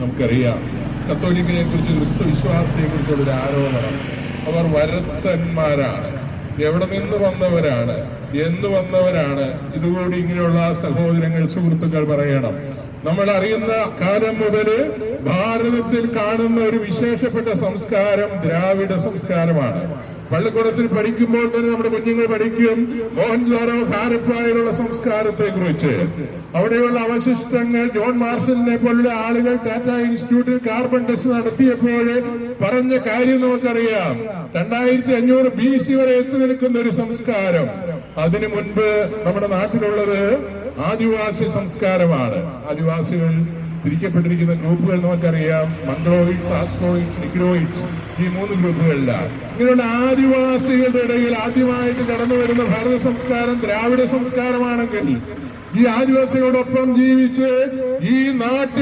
നമുക്കറിയാം. കത്തോലിക്കനെ കുറിച്ച് ക്രിസ്തു വിശ്വാസിയെ കുറിച്ചുള്ള ഒരു ആരോപണം. അവർ വരത്തന്മാരാണ്. എവിടെ നിന്ന് വന്നവരാണ്? എന്ന് വന്നവരാണ്. ഇതുകൂടി ഇങ്ങനെയുള്ള സഹോദരങ്ങൾ സുഹൃത്തുക്കൾ പറയണം. നമ്മൾ അറിയുന്ന കാലം മുതൽ ഭാരതത്തിൽ കാണുന്ന ഒരു വിശേഷപ്പെട്ട സംസ്കാരം ദ്രാവിഡ സംസ്കാരമാണ്. പള്ളിക്കൂടത്തിൽ പഠിക്കുമ്പോൾ തന്നെ നമ്മുടെ കുഞ്ഞുങ്ങൾ പഠിക്കും. മോഹൻജാറോ ഹാരപ്പായുള്ള സംസ്കാരത്തെ കുറിച്ച് അവിടെയുള്ള അവശിഷ്ടങ്ങൾ ജോൺ മാർഷലിനെ പോലുള്ള ആളുകൾ ടാറ്റ ഇൻസ്റ്റിറ്റ്യൂട്ടിൽ കാർബൺ ടെസ്റ്റ് നടത്തിയപ്പോൾ പറഞ്ഞ കാര്യം നമുക്കറിയാം. രണ്ടായിരത്തി അഞ്ഞൂറ് ബി സി വരെ എത്തി നിൽക്കുന്ന ഒരു സംസ്കാരം. അതിനു മുൻപ് നമ്മുടെ നാട്ടിലുള്ളത് ആദിവാസി സംസ്കാരമാണ്. ആദിവാസികൾ തിരിക്കപ്പെട്ടിരിക്കുന്ന ഗ്രൂപ്പുകൾ നമുക്കറിയാം. മംഗ്ലോയിഡ്സ് ആസ്ട്രോയിഡ്സ് നിഗ്രോയിഡ്സ് ഈ മൂന്ന് ഗ്രൂപ്പുകളിലാണ് ഇങ്ങനെയുള്ള ആദിവാസികളുടെ ഇടയിൽ ആദ്യമായിട്ട് കടന്നു വരുന്ന ഭാരത സംസ്കാരം ദ്രാവിഡ സംസ്കാരമാണെങ്കിൽ ഈ ആദിവാസികളോടൊപ്പം ജീവിച്ച് ഈ നാട്ടിൽ